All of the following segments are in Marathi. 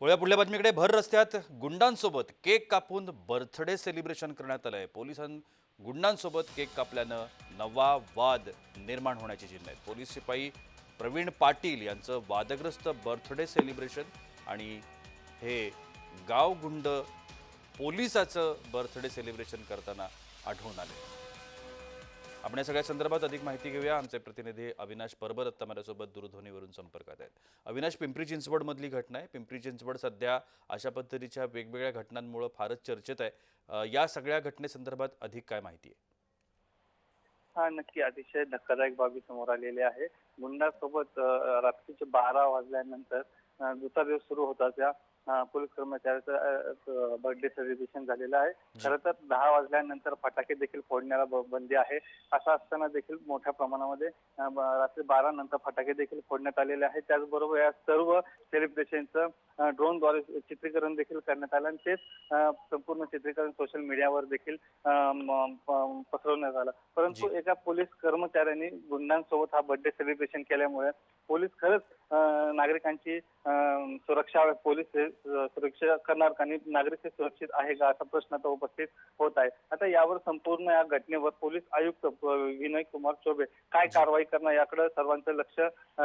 वळ्या पुढल्या बातमीकडे. भर रस्त्यात गुंडांसोबत केक कापून बर्थडे सेलिब्रेशन करण्यात आलंय. पोलिसां गुंडांसोबत केक कापल्यानं नवा वाद निर्माण होण्याची चिन्ह आहेत. पोलीस शिपाई प्रवीण पाटील यांचं वादग्रस्त बर्थडे सेलिब्रेशन आणि हे गाव गुंड पोलिसाचं बर्थडे सेलिब्रेशन करताना आढळून आले आपण या सगळ्या संदर्भात अधिक माहिती घेऊया. आमचे प्रतिनिधी अविनाश परबर आत्ता माझ्यासोबत दूरध्वनीवरून संपर्कात आहेत. अविनाश पिंपरी चिंचवडमधली घटना आहे. पिंपरी चिंचवड सध्या अशा पद्धतीच्या वेगवेगळ्या घटनांमुळे फारच चर्चेत आहे. या सगळ्या घटनेसंदर्भात अधिक काय माहिती आहे? हा नक्की. अतिशय धक्कादायक बाबी समोर आलेली आहे. गुंडासोबत रात्रीचे बारा वाजल्यानंतर दुसरा दिवस सुरू होता त्या पोलीस कर्मचाऱ्याचं बर्थडे सेलिब्रेशन झालेलं आहे. खरं तर दहा वाजल्यानंतर फटाके देखील फोडण्याला बंदी आहे. असं असताना देखील मोठ्या प्रमाणामध्ये रात्री बारा नंतर फटाके देखील फोडण्यात आलेले आहे. त्याचबरोबर या सर्व सेलिब्रेशनचं ड्रोनद्वारे चित्रीकरण देखील करण्यात आलं आणि तेच संपूर्ण चित्रीकरण सोशल मीडियावर देखील अ, पसरवण्यात आलं परंतु. एका पोलीस कर्मचाऱ्यांनी गुंडांसोबत हा बर्थडे सेलिब्रेशन केल्यामुळे पोलीस खरंच नागरिकांची सुरक्षा पोलीस सुरक्षा करणार का नागरिक हे सुरक्षित आहे का असा प्रश्न आता उपस्थित होत आहे. आता यावर संपूर्ण या घटनेवर पोलीस आयुक्त विनय कुमार चौबे काय कारवाई करणार याकडे सर्वांचं लक्ष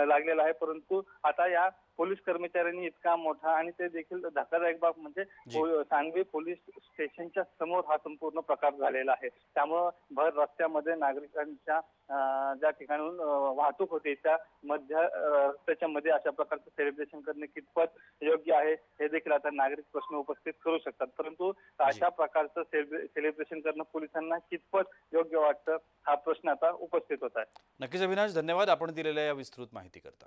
लागलेलं आहे. परंतु आता या पोलीस कर्मचाऱ्यांनी इतका मोठा आणि ते देखील धक्कादायक बाब म्हणजे सांगवी पोलीस स्टेशनच्या समोर हा संपूर्ण प्रकार झालेला आहे. त्यामुळं भर रस्त्यामध्ये नागरिकांच्या ज्या ठिकाणून वाहतूक होते त्या मध्य रस्त्याच्या मध्ये अशा प्रकारचं सेलिब्रेशन करणे कितपत योग्य आहे हे देखील आता नागरिक प्रश्न उपस्थित करू शकतात. परंतु अशा प्रकारचं सेलिब्रेशन करणं पोलिसांना कितपत योग्य वाटतं हा प्रश्न आता उपस्थित होत आहे. नक्कीच अविनाश धन्यवाद. आपण दिलेल्या या विस्तृत माहिती करता